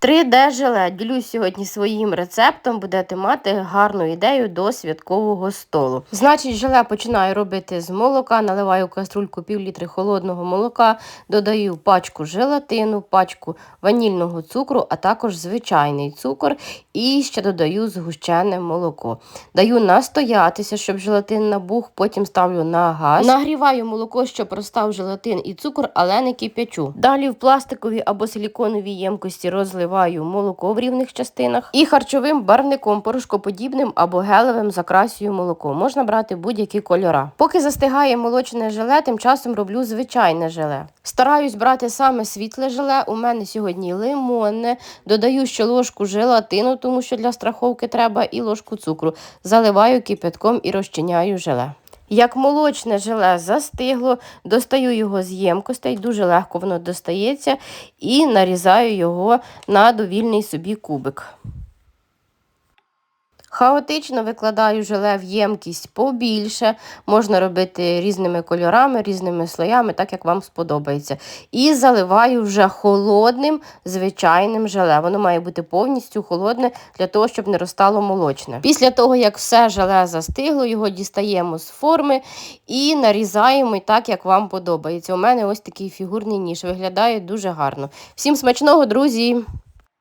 3D желе. Ділюсь сьогодні своїм рецептом. Будете мати гарну ідею до святкового столу. Значить, желе починаю робити з молока, наливаю в каструльку пів літри холодного молока, додаю пачку желатину, пачку ванільного цукру, а також звичайний цукор і ще додаю згущене молоко. Даю настоятися, щоб желатин набух, потім ставлю на газ. Нагріваю молоко, щоб розстав желатин і цукор, але не кип'ячу. Далі в пластиковій або силіконовій ємкості розливаю молоко в рівних частинах і харчовим барвником порошкоподібним або гелевим закрасюю молоко. Можна брати будь-які кольора. Поки застигає молочне желе, тим часом роблю звичайне желе. Стараюсь брати саме світле желе. У мене сьогодні лимонне. Додаю ще ложку желатину, тому що для страховки треба, і ложку цукру. Заливаю кипятком і розчиняю желе. Як молочне желе застигло, достаю його з ємкостей, дуже легко воно достається, і нарізаю його на довільний собі кубик. Хаотично викладаю желе в ємкість побільше, можна робити різними кольорами, різними слоями, так як вам сподобається. І заливаю вже холодним звичайним желе. Воно має бути повністю холодне для того, щоб не розтало молочне. Після того, як все желе застигло, його дістаємо з форми і нарізаємо так, як вам подобається. У мене ось такий фігурний ніж. Виглядає дуже гарно. Всім смачного, друзі!